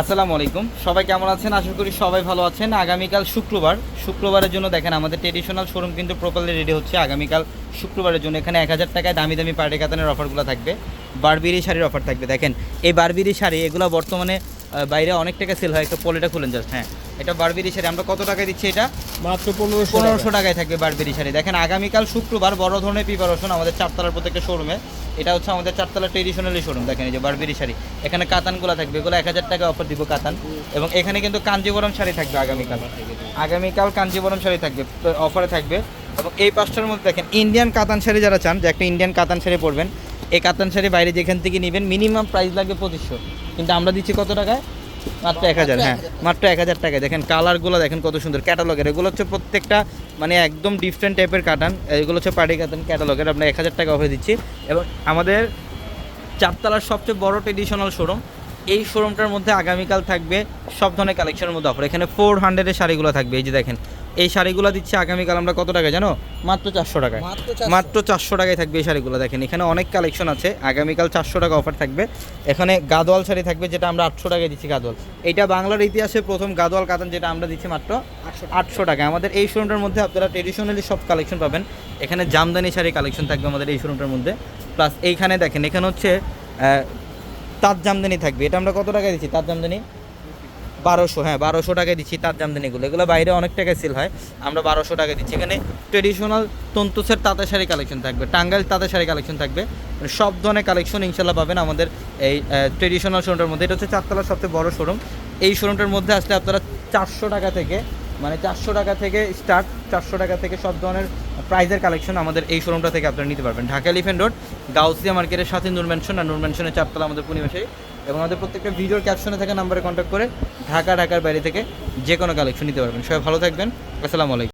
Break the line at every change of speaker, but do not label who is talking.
আসসালামু আলাইকুম। সবাই কেমন আছেন? আশা করি সবাই ভালো আছেন। আগামীকাল শুক্রবার। শুক্রবারের জন্য দেখেন, আমাদের ট্রেডিশনাল শোরুম কিন্তু প্রপারলি রেডি হচ্ছে। আগামীকাল শুক্রবারের জন্য এখানে এক হাজার টাকায় দামি দামি পার্টি কাতানের অফারগুলো থাকবে। বারবিরি শাড়ির অফার থাকবে। দেখেন, এই বারবিরি শাড়ি, এগুলো বর্তমানে বাইরে অনেক টাকা সেল হয়। একটা পলিটা খুলেন জাস্ট হ্যাঁ। এটা বারবেরি শাড়ি। আমরা কত টাকায় দিচ্ছি এটা?
মাত্র পনেরোশো
পনেরোশো টাকায় থাকবে বারবেরি শাড়ি। দেখেন আগামীকাল শুক্রবার বড় ধরনের প্রিপারেশন আমাদের চারতলার প্রত্যেকটা শোরুমে এটা হচ্ছে আমাদের চারতলা ট্রেডিশনালি শোরুম দেখেন এই যে বারবেরি শাড়ি। এখানে কাতানগুলো থাকবে। এগুলো এক হাজার টাকা অফার দিব কাতান। এবং এখানে কিন্তু কাঞ্জিবরম শাড়ি থাকবে আগামীকাল। আগামীকাল কাঞ্জিবরম শাড়ি থাকবে অফারে থাকবে। এবং এই পাঁচটার মধ্যে দেখেন ইন্ডিয়ান কাতান শাড়ি যারা চান যে একটা ইন্ডিয়ান কাতান শাড়ি পরবেন এই কাতান শাড়ি বাইরে যেখান থেকে নেবেন মিনিমাম প্রাইস লাগবে পঁচিশশো। কিন্তু আমরা দিচ্ছি কত টাকায়? মাত্র এক হাজার হ্যাঁ মাত্র এক হাজার টাকায়। দেখেন কালারগুলো দেখেন কত সুন্দর ক্যাটালগের এগুলো হচ্ছে প্রত্যেকটা মানে একদম ডিফারেন্ট টাইপের কাটান এগুলো হচ্ছে পার্টি কাতান ক্যাটালগের আমরা এক হাজার টাকা অফার দিচ্ছি। এবং আমাদের চারতলার সবচেয়ে বড় ট্রেডিশনাল শোরুম এই শোরুমটার মধ্যে আগামীকাল থাকবে সব ধরনের কালেকশনের মধ্যে অফার এখানে ফোর হান্ড্রেডের শাড়িগুলো থাকবে। এই যে দেখেন এই শাড়িগুলো দিচ্ছে আগামীকাল আমরা কত টাকা জানো? মাত্র চারশো টাকায়।
মাত্র
চারশো। টাকায় থাকবে এই শাড়িগুলো দেখেন এখানে অনেক কালেকশন আছে। আগামীকাল চারশো টাকা অফার থাকবে। এখানে গাদোয়াল শাড়ি থাকবে যেটা আমরা আটশো টাকায় দিচ্ছি গাদোয়াল। এটা বাংলার ইতিহাসে প্রথম গাদোয়াল কাতান যেটা আমরা দিচ্ছি মাত্র আটশো টাকা। আমাদের এই শোরুমটার মধ্যে আপনারা ট্রেডিশনালি সব কালেকশন পাবেন। এখানে জামদানি শাড়ি কালেকশন থাকবে আমাদের এই শোরুমটার মধ্যে। প্লাস এইখানে দেখেন এখানে হচ্ছে তাঁত জামদানি থাকবে। এটা আমরা কত টাকায় দিচ্ছি তাঁত জামদানি? বারোশো হ্যাঁ বারোশো টাকায় দিচ্ছি তাঁত জামদানিগুলো। এগুলো বাইরে অনেক টাকায় সেল হয়। আমরা বারোশো টাকা দিচ্ছি। এখানে ট্রেডিশনাল তন্তুসের তাঁতের শাড়ি কালেকশন থাকবে, টাঙ্গাইল তাঁতের শাড়ি কালেকশন থাকবে। মানে সব ধরনের কালেকশন ইনশাল্লাহ পাবেন আমাদের এই ট্রেডিশনাল শোরুমটার মধ্যে। এটা হচ্ছে চারতলার সবচেয়ে বড় শোরুম এই শোরুমটার মধ্যে আসলে আপনারা চারশো টাকা থেকে মানে চারশো টাকা থেকে স্টার্ট চারশো টাকা থেকে সব ধরনের প্রাইজের কালেকশন আমাদের এই শোরুমটা থেকে আপনারা নিতে পারবেন। ঢাকা এলিফেন্ট রোড গাউসিয়া মার্কেটের সাথে নূর আর নূর ম্যানশনের চারতলা আমাদের পরিবেশে। এবং আমাদের প্রত্যেকটা ভিডিওর ক্যাপশনে থাকা নাম্বারে কন্ট্যাক্ট করে ঢাকা, ঢাকার বাইরে থেকে যে কোনো কালেকশন নিতে পারবেন। সবাই ভালো থাকবেন। আসসালামু আলাইকুম।